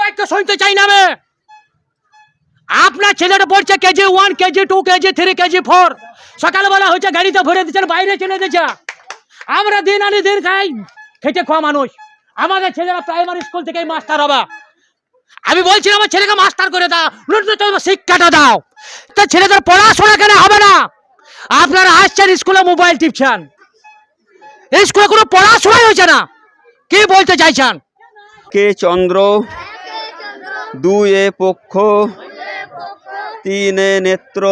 বাক্য শুনতে চাই না আপনার ছেলেটা পড়ছে KG one KG two KG three KG four সকালবেলা হচ্ছে গাড়িতে ভরে দিচ্ছেন বাইরে চলে দিচ্ছে আমরা দিন আনি দিন খাই খেটে খাওয়া মানুষ। আমাদের ছেলেরা প্রাইমারি স্কুল থেকে মাস্টার হবে। আমি বলছি আমার ছেলেকে মাস্টার করে দাও। শিক্ষাটা দাও। তা ছেলেদের পড়াশোনা কেন হবে না? আপনারা আসছেন স্কুলে মোবাইল টিপছেন। স্কুলে কোনো পড়াশোনাই হয়েছে না। কি বলতে চাইছেন? কে চন্দ্র? এ পক্ষ তিনে নেত্র।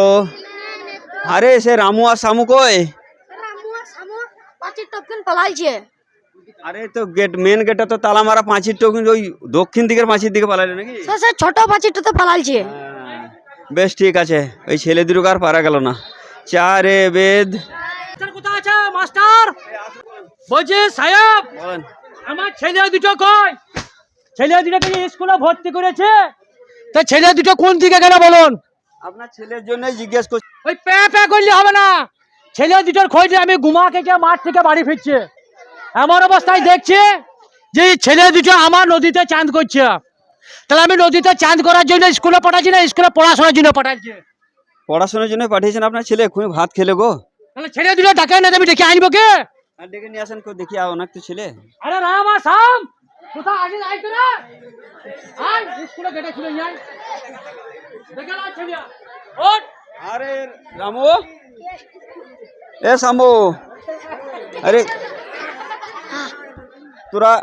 আরে সে রামু আর শামু কই? আর তো গেট মেন গেটে তো তালা মারা পাঁচির টোকিন ওই দক্ষিণ দিকের পাঁচির দিকে পালাইলে নাকি? ছোট পাঁচিরটাতে পালাইছে। হ্যাঁ, বেশ ঠিক আছে। ওই ছেলে দুটো আর পারা গেল না। চারে বেদ। কোথায় আছে? মাস্টার! বলছি সাহেব আমার ছেলে দুটো কই? ছেলে দুটোকে স্কুলে ভর্তি করেছে। তা ছেলে দুটো কোন দিকে গেল বলুন? আপনার ছেলের জন্যই জিজ্ঞেস করছি ওই প্যা প্যা করলে হবে না। ছেলে দুটোর খোঁজে আমি মাঠ থেকে বাড়ি ফিরছে। এমন অবস্থায় দেখছি যে ছেলে দুটো আমার নদীতে চাঁদ করছে। তাহলে আমি নদীতে চাঁদ করার জন্য স্কুলে পাঠাচ্ছি না স্কুলে পড়াশোনার জন্য পাঠাচ্ছি? পড়াশোনার জন্য পাঠিয়েছেন আপনার ছেলে এক্ষুনি ভাত খেলে গো। তাহলে ছেলে দুটো ডাকে না আমি ডেকে আনব কে? আর ডেকে নিয়ে আসেন দেখি অনেক তো ছেলে। আরে রাম আর সাম কোথা আগে যাই তো রে স্কুলে গেটে ছিল যাই দেখে না ছেলে ওঠ। আরে রামু। এ শামু আরে তোরা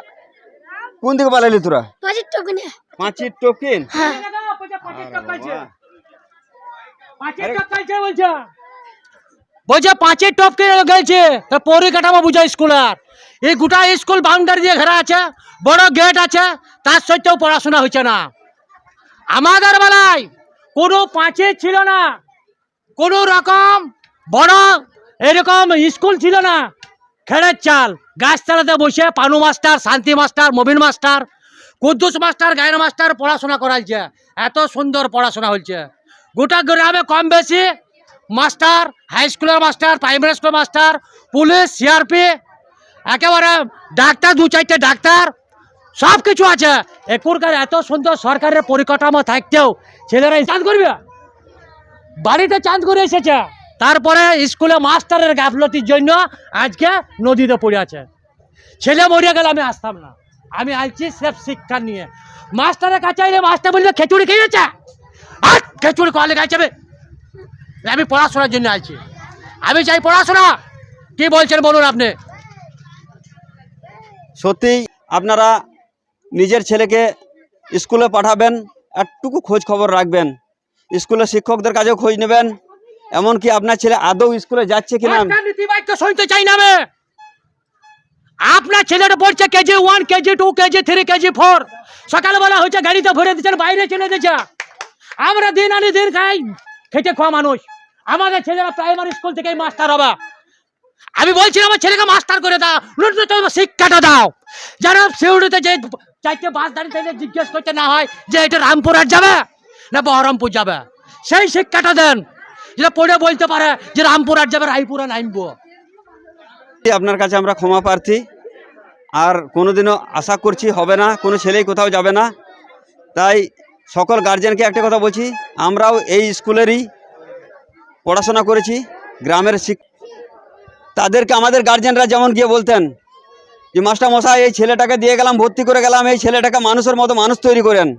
কোন দিকে পালাইলি তোরা? পাঁচের টপকিনে পাঁচির টোকিন? হ্যাঁ। বলছে পাঁচের টপকে গেছে পরিকাঠামো বুঝা স্কুলের এই গোটা স্কুল বাউন্ডারি দিয়ে ঘেরা আছে, বড় গেট আছে, তার সত্ত্বেও পড়াশোনা হচ্ছে না। আমাদের বেলায় কোনো পাঁচে ছিল না, কোনো রকম বড় এরকম স্কুল ছিল না। খেড়ের চাল গাছতলাতে বসে Panu master, Shanti master, Mobin master, Kuddus master গায়ের মাস্টার পড়াশোনা করাইছে। এত সুন্দর পড়াশোনা হচ্ছে। গোটা গ্রামে কম বেশি মাস্টার হাই স্কুলের মাস্টার প্রাইমারি স্কুলের মাস্টার, পুলিশ সিআরপি একেবারে ডাক্তার, দু চারটে ডাক্তার সব কিছু আছে। এখনকার এত সুন্দর সরকারের পরিকাঠামো থাকতেও ছেলেরা চাঁদ করবে? বাড়িতে চাঁদ করে এসেছে। তারপরে স্কুলে মাস্টারের গাফলতির জন্য আজকে নদীতে পড়ে আছে। ছেলে মরিয়া গেলে আমি আসতাম না। আমি আসছি সেফ শিক্ষা নিয়ে। মাস্টারের কাছে আইলে মাস্টার বলবে, খেচুড়ি খেয়েছে আর খেচুড়ি কলে গাইছে আমি পড়াশোনার জন্য আইছি। আমি চাই পড়াশোনা। কি বলছেন বলুন আপনি? সত্যিই আপনারা নিজের ছেলেকে স্কুলে পাঠাবেন, একটুকু খোঁজ খবর রাখবেন। স্কুলে শিক্ষকদের কাছেও খোঁজ নেবেন, এমনকি আপনার ছেলে আদৌ স্কুলে যাচ্ছে কিনা শুনতে চাই না আপনার ছেলেটা পড়ছে KG one KG two KG three KG four সকালবেলা হচ্ছে গাড়িতে ভরে দিচ্ছেন বাইরে চলে দিচ্ছে আমরা দিন আনি দিন খাই, খেটে খাওয়া মানুষ। আমাদের ছেলেরা প্রাইমারি স্কুল থেকে মাস্টার হবে। আমি বলছি আমার ছেলেকে মাস্টার করে দাও শিক্ষাটা দাও। যারা সিউড়িতে যে চাইতে বাস দাঁড়িয়ে জিজ্ঞেস করতে না হয় যে এটা রামপুরহাট যাবে না বহরমপুর যাবে। সেই শিক্ষাটা দেন। যেটা পড়ে বলতে পারে যে রামপুরহাট যাবে, রায়পুরে নামবো। আপনার কাছে আমরা ক্ষমা প্রার্থী। আর কোনোদিনও আশা করছি হবে না, কোনো ছেলেই কোথাও যাবে না। তাই সকল গার্জেনকে একটা কথা বলছি, আমরাও এই স্কুলেরই পড়াশোনা করেছি, গ্রামের শিক তাদেরকে আমাদের গার্জেনরা যেমন গিয়ে বলতেন যে, মাস্টার মশাই, এই ছেলেটাকে দিয়ে গেলাম, ভর্তি করে গেলাম, এই ছেলেটাকে মানুষের মতো মানুষ তৈরি করেন।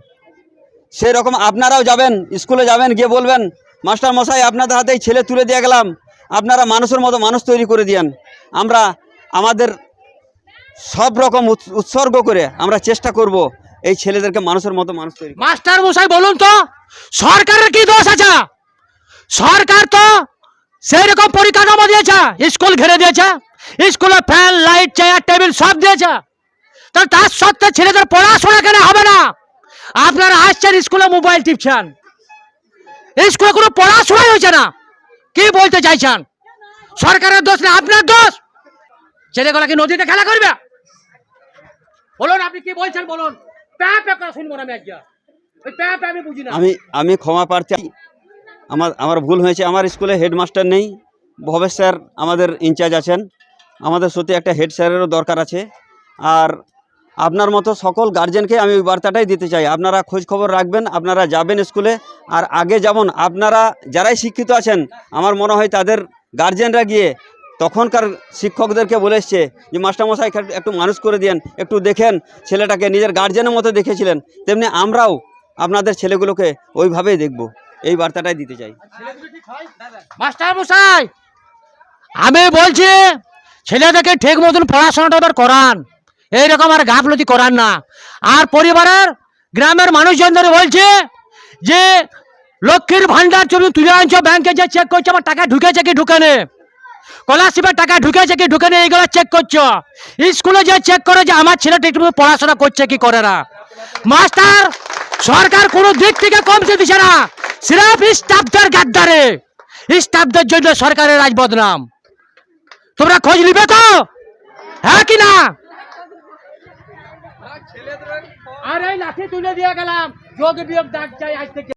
সেই রকম আপনারাও যাবেন, স্কুলে যাবেন, গিয়ে বলবেন, মাস্টার মশাই, আপনাদের হাতে এই ছেলে তুলে দিয়ে গেলাম, আপনারা মানুষের মতো মানুষ তৈরি করে দিয়েন। আমরা আমাদের সব রকম উৎস- উৎসর্গ করে আমরা চেষ্টা করব এই ছেলেদেরকে মানুষের মতো মানুষ তৈরি। মাস্টার মশাই, বলুন তো, সরকারের কি দোষ আছে? সরকার তো সেই রকম পরিকাঠামো দিয়েছে, স্কুল ঘিরে দিয়েছে, স্কুলে ফ্যান, লাইট, চেয়ার, টেবিল সব দিয়েছে। তো তার সত্ত্বে ছেলেদের পড়াশোনা কেন হবে না? আপনারা আসছেন, স্কুলে মোবাইল টিপছেন। স্কুলে কোনো পড়াশোনাই হয়েছে না। কি বলতে চাইছেন? সরকারের দোষ না আপনার দোষ? ছেলেগুলা কি নদীতে খেলা করবে? বলুন আপনি কি বলছেন, বলুন। শুনব আমি না। আমি আমি ক্ষমা প্রার্থী। আমার আমার ভুল হয়েছে, আমার স্কুলে হেডমাস্টার নেই। ভবেশ স্যার আমাদের ইনচার্জ আছেন। আমাদের সত্যি একটা হেড স্যারেরও দরকার আছে। আর আপনার মতো সকল গার্জেনকে আমি ওই বার্তাটাই দিতে চাই। আপনারা খোঁজ খবর রাখবেন, আপনারা যাবেন স্কুলে। আর আগে যেমন আপনারা যারাই শিক্ষিত আছেন, আমার মনে হয় তাদের গার্জেনরা গিয়ে তখনকার শিক্ষকদেরকে বলে এসছে যে, মাস্টারমশাই, একটু- একটু মানুষ করে দিয়েন, একটু দেখেন, ছেলেটাকে নিজের গার্জেনের মতো দেখেছিলেন। তেমনি আমরাও আপনাদের ছেলেগুলোকে ওইভাবেই দেখব। এই বার্তাটাই দিতে চাই। মাস্টার মশাই, আমি বলছি, ছেলেদেরকে ঠিক মতন পড়াশোনাটা এবার করান। এইরকম আর গাফলতি করান না। আর পরিবারের গ্রামের মানুষজনদের বলছে, যে লক্ষ্মীর ভান্ডার জমি তুলে আনছো, ব্যাংকে যে চেক করছ, আমার টাকা ঢুকেছে কি ঢুকেনে? স্কলারশিপের টাকা ঢুকেছে কি ঢুকেনে, এইগুলো চেক করছ? স্কুলে যে চেক করে যে আমার ছেলেটা একটু পড়াশোনা করছে কি করে না? মাস্টার সরকার কোনো দিক থেকে কমছে দিছে না। সিরাফ স্টাফদের গাদ্দারে। স্টাফদের জন্য সরকারের রাজ বদনাম। তোমরা খোঁজ নিবে তো? হ্যাঁ কি না? আর এই লাঠি তুলে দিয়ে গেলাম। যোগ বিয়োগ ডাক চাই আজ থেকে।